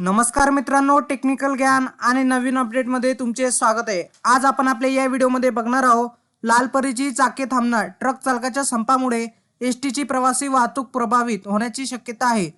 नमस्कार मित्रांनो टेक्निकल ज्ञान आणि नवीन अपडेटमध्ये तुमचे स्वागत आहे. आज आपण आपल्या या व्हिडिओमध्ये बघणार आहोत लालपरीची चाके थांबणार. ट्रक चालकाच्या संपामुळे एस टीची प्रवासी वाहतूक प्रभावित होण्याची शक्यता आहे.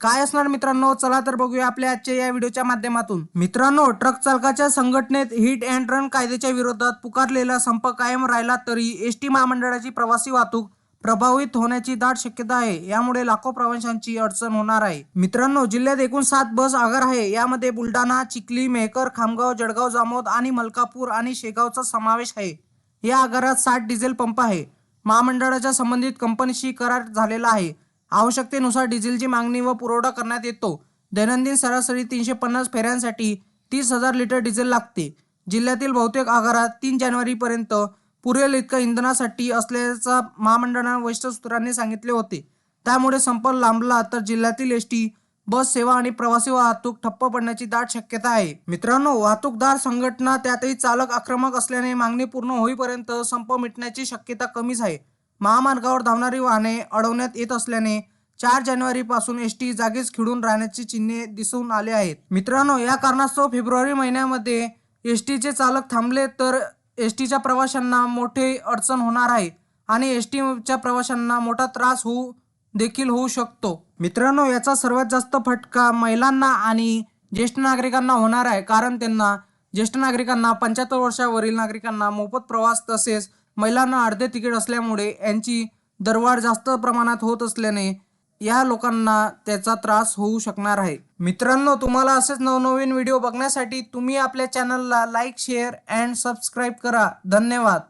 काय असणार मित्रांनो? चला तर बघूया आपल्या आजच्या या व्हिडिओच्या माध्यमातून. मित्रांनो ट्रक चालकाच्या संघटनेत हिट अँड रन कायद्याच्या विरोधात पुकारलेला संप कायम राहिला तरी एस टी महामंडळाची प्रवासी वाहतूक प्रभावित होण्याची दाट शक्यता आहे. यामुळे लाखो प्रवाशांची अडचण होणार आहे. मित्रांनो जिल्ह्यात एकूण सात बस आगार आहे. यामध्ये बुलढाणा चिखली मेहकर खामगाव जळगाव जामोद आणि मलकापूर आणि शेगावचा समावेश आहे. या आगारात साठ डिझेल पंप आहे. महामंडळाच्या संबंधित कंपनीशी करार झालेला आहे. आवश्यकतेनुसार डिझेलची मागणी व पुरवठा करण्यात येतो. दैनंदिन सरासरी तीनशे पन्नास फेऱ्यांसाठी तीस हजार लिटर डिझेल लागते. जिल्ह्यातील बहुतेक आगारात तीन जानेवारीपर्यंत पुरेल इतकं इंधनासाठी असल्याचा महामंडळानं वरिष्ठ सूत्रांनी सांगितले होते. त्यामुळे संप लांबला तर जिल्ह्यातील एस टी बस सेवा आणि प्रवासी वाहतूक ठप्प पडण्याची दाट शक्यता आहे. मित्रांनो वाहतूकदार संघटना त्यातही चालक आक्रमक असल्याने मागणी पूर्ण होईपर्यंत संप मिटण्याची शक्यता कमीच आहे. महामार्गावर धावणारी वाहने अडवण्यात येत असल्याने चार जानेवारी पासून एस टी जागीच खिळून राहण्याची चिन्हे दिसून आले आहेत. मित्रांनो या कारणास्तव फेब्रुवारी महिन्यामध्ये एस टीचे चालक थांबले तर एस टीच्या प्रवाशांना मोठे अडचण होणार आहे आणि एस टीच्या प्रवाशांना मोठा त्रास होऊ देखील होऊ शकतो. मित्रांनो याचा सर्वात जास्त फटका महिलांना आणि ज्येष्ठ नागरिकांना होणार आहे. कारण त्यांना ज्येष्ठ नागरिकांना पंच्याहत्तर वर्षावरील नागरिकांना मोफत प्रवास तसेच महिलांना अर्धे तिकीट असल्यामुळे यांची दरवाढ जास्त प्रमाणात होत असल्याने या लोकांना त्याचा त्रास होऊ शकणार आहे. मित्रांनो तुम्हाला असेच नवनवीन व्हिडिओ बघण्यासाठी तुम्ही आपल्या चॅनलला लाईक शेअर अँड सबस्क्राईब करा. धन्यवाद.